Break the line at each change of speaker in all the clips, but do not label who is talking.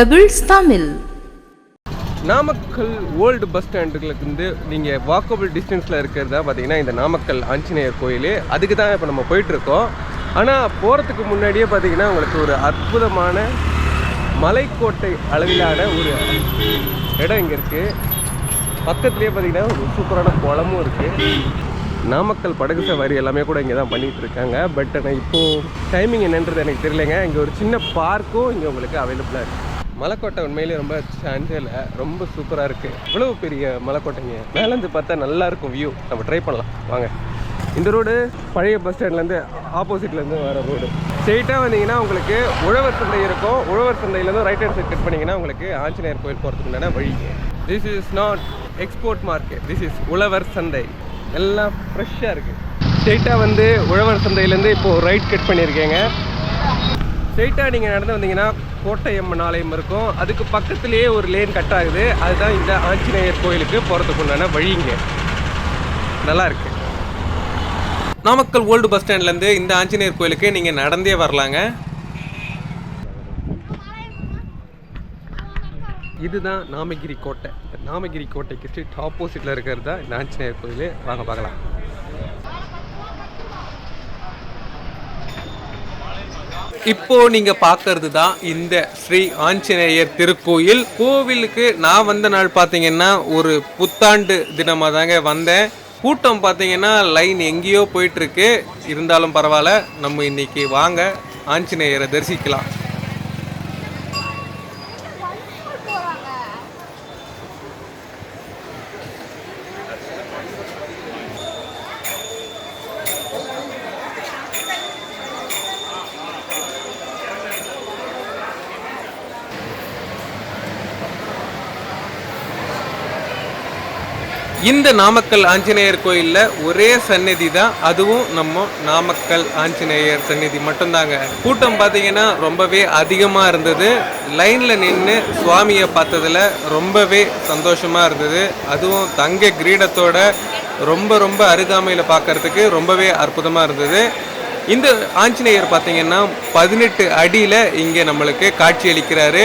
Pebbles Tamil.
Namakkal old bus ஸ்டாண்டுகளுக்கு வந்து நீங்கள் walkable டிஸ்டன்ஸில் இருக்கிறதா பார்த்தீங்கன்னா இந்த நாமக்கல் ஆஞ்சநேயர் கோயில். அதுக்கு தான் இப்போ நம்ம போயிட்டுருக்கோம். ஆனால் போகிறதுக்கு முன்னாடியே பார்த்தீங்கன்னா உங்களுக்கு ஒரு அற்புதமான மலைக்கோட்டை அளவிலான ஒரு இடம் இங்கே இருக்குது பக்கத்துலேயே பார்த்தீங்கன்னா ஒரு சூப்பரான குளமும் இருக்குது நாமக்கல் படகு சவாரி எல்லாமே கூட இங்கே தான் பண்ணிகிட்டு இருக்காங்க. பட் ஆனால் இப்போது டைமிங் என்னன்றது எனக்கு தெரியலைங்க. இங்கே ஒரு சின்ன பார்க்கும் இங்கே உங்களுக்கு அவைலபிளாக இருக்குது மலைக்கோட்டை உண்மையிலேயே ரொம்ப சான்ஸே இல்லை ரொம்ப சூப்பராக இருக்குது இவ்வளோ பெரிய மலைக்கோட்டைங்க. மேலேருந்து பார்த்தா நல்லா இருக்கும் வியூ நம்ம ட்ரை பண்ணலாம். வாங்க. இந்த ரோடு பழைய பஸ் ஸ்டாண்ட்லேருந்து ஆப்போசிட்லேருந்து வர ரோடு ஸ்ட்ரெயிட்டாக வந்தீங்கன்னா உங்களுக்கு உழவர் சந்தை இருக்கும். உழவர் சந்தையிலேருந்து ரைட் ஹேண்ட் சைட் கட் பண்ணிங்கன்னா உங்களுக்கு ஆஞ்சநேயர் கோயில் போகிறதுக்கு வழி. This is not export market this is உழவர் சந்தை. எல்லாம் ஃப்ரெஷ்ஷாக இருக்குது ஸ்ட்ரெயிட்டாக வந்து உழவர் சந்தையிலேருந்து இப்போது ரைட் கட் பண்ணியிருக்கேங்க. ஸ்ட்ரெயிட்டாக நீங்கள் நடந்து வந்தீங்கன்னா கோட்டையம்மன் ஆலயம் இருக்கும். அதுக்கு பக்கத்துலேயே ஒரு லேன் கட் ஆகுது. அதுதான் இந்த ஆஞ்சநேயர் கோயிலுக்கு போகிறதுக்கு உண்டான வழிங்க. நல்லா இருக்கு. நாமக்கல் ஓல்டு பஸ் ஸ்டாண்ட்லேருந்து இந்த ஆஞ்சநேயர் கோயிலுக்கு நீங்கள் நடந்தே வரலாங்க. இதுதான் நாமகிரி கோட்டை. இந்த நாமகிரி கோட்டைக்கு ஸ்ட்ரீட் ஆப்போசிட்டில் இருக்கிறது தான் இந்த ஆஞ்சநேயர் கோயில். வாங்க பார்க்கலாம். இப்போ நீங்க பாக்குறது தான் இந்த ஸ்ரீ ஆஞ்சநேயர் திருக்கோயில். கோவிலுக்கு நான் வந்த நாள் பார்த்தீங்கன்னா ஒரு புத்தாண்டு தினமாக தாங்க வந்தேன். கூட்டம் பார்த்தீங்கன்னா லைன் எங்கேயோ போயிட்டு இருக்கு. இருந்தாலும் பரவாயில்ல நம்ம இன்னைக்கு வாங்க ஆஞ்சநேயரை தரிசிக்கலாம். இந்த நாமக்கல் ஆஞ்சநேயர் கோயிலில் ஒரே சந்நிதி தான். அதுவும் நம்ம நாமக்கல் ஆஞ்சநேயர் சந்நிதி மட்டும்தாங்க. கூட்டம் பார்த்தீங்கன்னா ரொம்பவே அதிகமாக இருந்தது. லைனில் நின்று சுவாமியை பார்த்ததுல ரொம்பவே சந்தோஷமாக இருந்தது. அதுவும் தங்க கிரீடத்தோட ரொம்ப ரொம்ப அருகாமையில் பார்க்கறதுக்கு ரொம்பவே அற்புதமாக இருந்தது. இந்த ஆஞ்சநேயர் பார்த்தீங்கன்னா பதினெட்டு அடியில் இங்கே நம்மளுக்கு காட்சி அளிக்கிறாரு.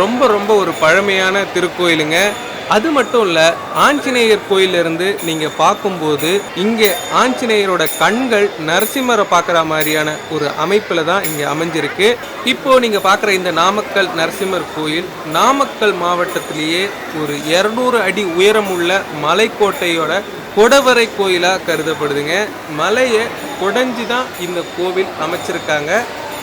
ரொம்ப ரொம்ப ஒரு பழமையான திருக்கோயிலுங்க. அது மட்டும் இல்லை ஆஞ்சநேயர் கோயிலிருந்து நீங்கள் பார்க்கும்போது இங்கே ஆஞ்சநேயரோட கண்கள் நரசிம்மரை பார்க்குற மாதிரியான ஒரு அமைப்பில் தான் இங்கே அமைஞ்சிருக்கு. இப்போ நீங்கள் பார்க்குற இந்த நாமக்கல் நரசிம்மர் கோயில் நாமக்கல் மாவட்டத்திலேயே ஒரு இரநூறு அடி உயரமுள்ள மலைக்கோட்டையோட கொடவரை கோயிலாக கருதப்படுதுங்க. மலையை குடைஞ்சி தான் இந்த கோவில் அமைச்சிருக்காங்க.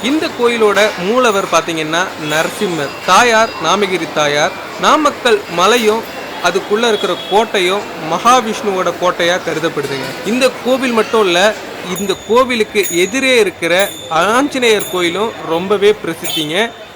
இந்த கோயிலோட மூலவர் பார்த்தீங்கன்னா நரசிம்மர். தாயார் நாமகிரி தாயார். நாமக்கல் மலையும் அதுக்குள்ள இருக்கிற கோட்டையும் மகாவிஷ்ணுவோட கோட்டையா கருதப்படுதுங்க. இந்த கோவில் மட்டும் இல்ல இந்த கோவிலுக்கு எதிரே இருக்கிற ஆஞ்சநேயர் கோயிலும் ரொம்பவே பிரசித்திங்க.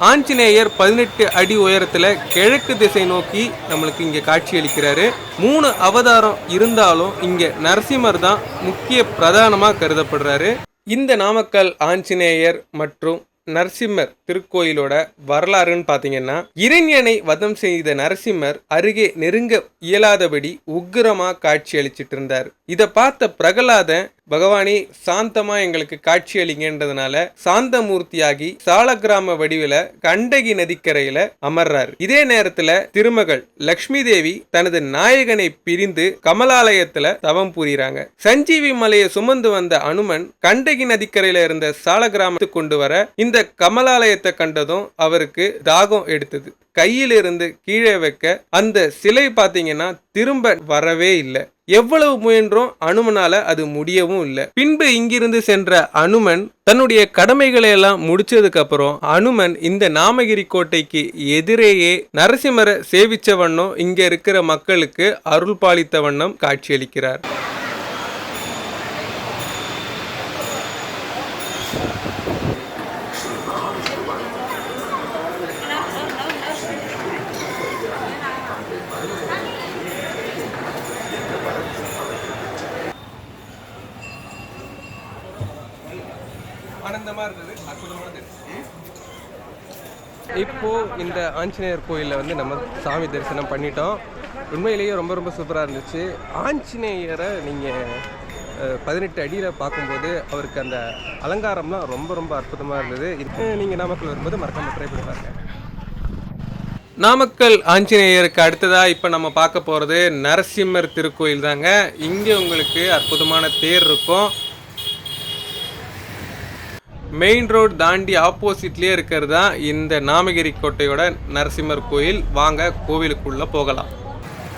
ஆஞ்சநேயர் பதினெட்டு அடி உயரத்துல கிழக்கு திசை நோக்கி நம்மளுக்கு இங்க காட்சி அளிக்கிறாரு. மூணு அவதாரம் இருந்தாலும் இங்க நரசிம்மர் தான் முக்கிய பிரதானமா கருதப்படுறாரு. இந்த நாமக்கல் ஆஞ்சநேயர் மற்றும் நரசிம்மர் திருக்கோயிலோட வரலாறுன்னு பார்த்தீங்கன்னா இறைஞனை வதம் செய்த நரசிம்மர் அருகே நெருங்க இயலாதபடி உக்கிரமா காட்சி அளிச்சிட்டு இருந்தார். இதை பார்த்த பிரகலாதன் பகவானே சாந்தமா எங்களுக்கு காட்சி அளிங்கன்றதுனால சாந்தமூர்த்தியாகி சாலகிராம வடிவில கண்டகி நதிக்கரையில அமர்றாரு. இதே நேரத்துல திருமகள் லக்ஷ்மி தேவி தனது நாயகனை பிரிந்து கமலாலயத்துல தவம் புரியுறாங்க. சஞ்சீவி மலையை சுமந்து வந்த அனுமன் கண்டகி நதிக்கரையில இருந்த சாலகிராமத்துக்கு கொண்டு வர இந்த கமலாலய கமலாலயத்தை கண்டதும் அவருக்கு தாகம் எடுத்தது. கையிலிருந்து கீழே வைக்க அந்த சிலை பார்த்தீங்கன்னா திரும்ப வரவே இல்லை. எவ்வளவு முயன்றும் அனுமனால அது முடியவும் இல்லை. பின்பு இங்கிருந்து சென்ற அனுமன் தன்னுடைய கடமைகளை எல்லாம் முடிச்சதுக்கு அப்புறம் அனுமன் இந்த நாமகிரி கோட்டைக்கு எதிரேயே நரசிம்மரை சேவிச்ச வண்ணம் இங்க இருக்கிற மக்களுக்கு அருள் பாலித்த வண்ணம் காட்சியளிக்கிறார். ஆனந்தமாக இருந்தது அற்புதமான தரிசனம் இப்போது இந்த ஆஞ்சநேயர் கோயிலில் வந்து நம்ம சாமி தரிசனம் பண்ணிட்டோம். உண்மையிலேயே ரொம்ப ரொம்ப சூப்பராக இருந்துச்சு. ஆஞ்சநேயரை நீங்கள் பதினெட்டு அடியில் பார்க்கும்போது அவருக்கு அந்த அலங்காரம்லாம் ரொம்ப ரொம்ப அற்புதமாக இருந்தது. இது நீங்கள் நாமக்கல் வரும்போது மறக்காமல் ட்ரை பண்ணி பாருங்க. நாமக்கல் ஆஞ்சநேயருக்கு அடுத்ததாக இப்போ நம்ம பார்க்க போகிறது நரசிம்மர் திருக்கோயில் தாங்க இங்கே உங்களுக்கு அற்புதமான தேர் இருக்கும். மெயின் ரோடு தாண்டி ஆப்போசிட்லேயே இருக்கிறது தான் இந்த நாமகிரி கோட்டையோட நரசிம்மர் கோயில். வாங்க கோவிலுக்குள்ளே போகலாம்.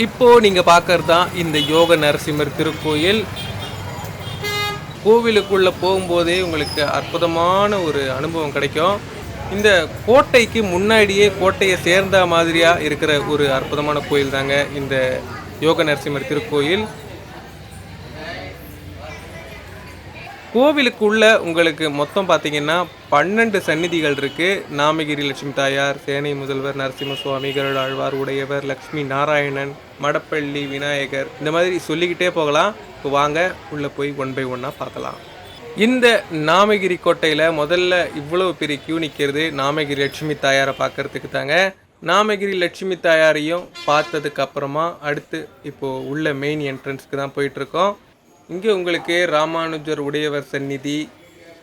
இப்போ நீங்கள் பார்க்கறது தான் இந்த யோக நரசிம்மர் திருக்கோயில். கோவிலுக்குள்ளே போகும்போதே உங்களுக்கு அற்புதமான ஒரு அனுபவம் கிடைக்கும். இந்த கோட்டைக்கு முன்னாடியே கோட்டையை சேர்ந்த மாதிரியாக இருக்கிற ஒரு அற்புதமான கோயில் தாங்க இந்த யோக நரசிம்மர் திருக்கோயில். கோவிலுக்குள்ள உங்களுக்கு மொத்தம் பார்த்தீங்கன்னா பன்னெண்டு சந்நிதிகள் இருக்குது நாமகிரி லட்சுமி தாயார் சேனை முதல்வர் நரசிம்ம சுவாமி கருடாழ்வார் உடையவர் லக்ஷ்மி நாராயணன் மடப்பள்ளி விநாயகர். இந்த மாதிரி சொல்லிக்கிட்டே போகலாம். இப்போ வாங்க உள்ளே போய் ஒன் பை ஒன்னாக பார்க்கலாம். இந்த நாமகிரி கோட்டையில் முதல்ல இவ்வளோ பெரிய கியூ நிற்கிறது நாமகிரி லட்சுமி தாயாரை பார்க்கறதுக்கு தாங்க. நாமகிரி லட்சுமி தாயாரையும் பார்த்ததுக்கு அப்புறமா அடுத்து இப்போது உள்ள மெயின் என்ட்ரன்ஸ்க்கு தான் போயிட்டுருக்கோம் இங்கே உங்களுக்கு ராமானுஜர் உடையவர் சந்நிதி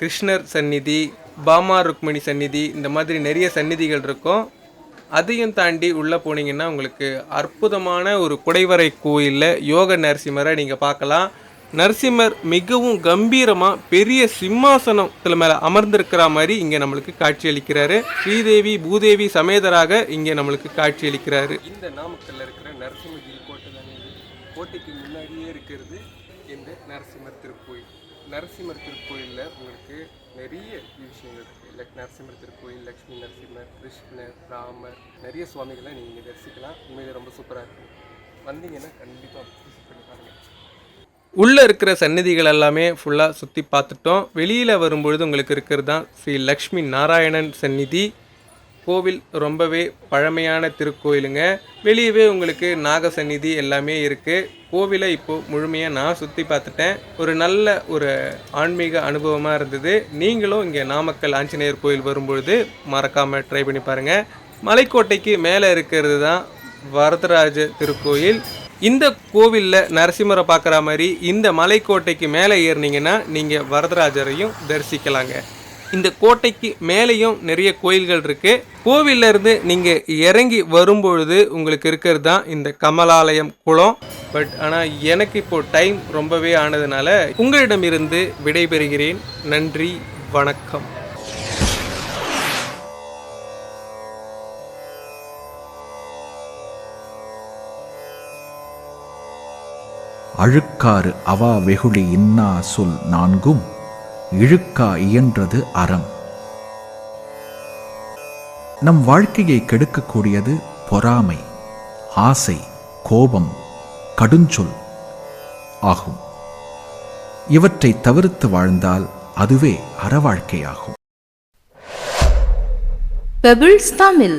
கிருஷ்ணர் சந்நிதி பாமா ருக்மிணி சந்நிதி இந்த மாதிரி நிறைய சந்நிதிகள் இருக்கும். அதையும் தாண்டி உள்ளே போனீங்கன்னா உங்களுக்கு அற்புதமான ஒரு குடைவரை கோயிலில் யோக நரசிம்மரை நீங்கள் பார்க்கலாம். நரசிம்மர் மிகவும் கம்பீரமாக பெரிய சிம்மாசனத்தில் மேலே அமர்ந்திருக்கிற மாதிரி இங்கே நம்மளுக்கு காட்சியளிக்கிறாரு. ஸ்ரீதேவி பூதேவி சமேதராக இங்கே நம்மளுக்கு காட்சியளிக்கிறாரு. இந்த நாமக்கல்ல இருக்கிற நரசிம்மகிரி கோட்டை தானே கோட்டைக்கு முன்னாடியே இருக்கிறது. இந்த நரசிம்மர் திருக்கோயில். நரசிம்மர் திருக்கோயிலில் உங்களுக்கு நிறைய விஷயங்கள் இருக்குது லைக் நரசிம்மர் திருக்கோயில் லக்ஷ்மி நரசிம்மர் கிருஷ்ணர் ராமர் நிறைய சுவாமிகளை நீங்கள் தரிசிக்கலாம். உண்மையிலே ரொம்ப சூப்பராக இருக்குது வந்தீங்கன்னா கண்டிப்பாக விசிட் பண்ணி பாருங்கள் உள்ளே இருக்கிற சந்நிதிகள் எல்லாமே ஃபுல்லாக சுற்றி பார்த்துட்டோம். வெளியில் வரும்பொழுது உங்களுக்கு இருக்கிறது தான் ஸ்ரீ லக்ஷ்மி நாராயணன் சந்நிதி. கோவில் ரொம்பவே பழமையான திருக்கோயிலுங்க. வெளியவே உங்களுக்கு நாக சந்நிதி எல்லாமே இருக்குது கோவிலை இப்போது முழுமையாக நான் சுற்றி பார்த்துட்டேன். ஒரு நல்ல ஒரு ஆன்மீக அனுபவமாக இருந்தது. நீங்களும் இங்கே நாமக்கல் ஆஞ்சநேயர் கோயில் வரும்பொழுது மறக்காமல் ட்ரை பண்ணி பாருங்கள் மலைக்கோட்டைக்கு மேலே இருக்கிறது தான் வரதராஜ திருக்கோயில். இந்த கோவிலில் நரசிம்மரை பார்க்குற மாதிரி இந்த மலைக்கோட்டைக்கு மேலே ஏறினீங்கன்னா நீங்கள் வரதராஜரையும் தரிசிக்கலாங்க. இந்த கோட்டைக்கு மேலேயும் நிறைய கோயில்கள் இருக்குது கோவிலேருந்து நீங்கள் இறங்கி வரும்பொழுது உங்களுக்கு இருக்கிறது தான் இந்த கமலாலயம் குளம். பட் ஆனால் எனக்கு இப்போது டைம் ரொம்பவே ஆனதுனால உங்களிடமிருந்து விடைபெறுகிறேன். நன்றி வணக்கம்.
அழுக்காறு அவா வெகுளி இன்னா சொல் நான்கும். இழுக்கா இயன்றது அறம். நம் வாழ்க்கையை கெடுக்கக்கூடியது பொறாமை ஆசை கோபம் கடுஞ்சொல் ஆகும். இவற்றை தவிர்த்து வாழ்ந்தால் அதுவே அறவாழ்க்கையாகும்.
பெபிள்ஸ் தமிழ்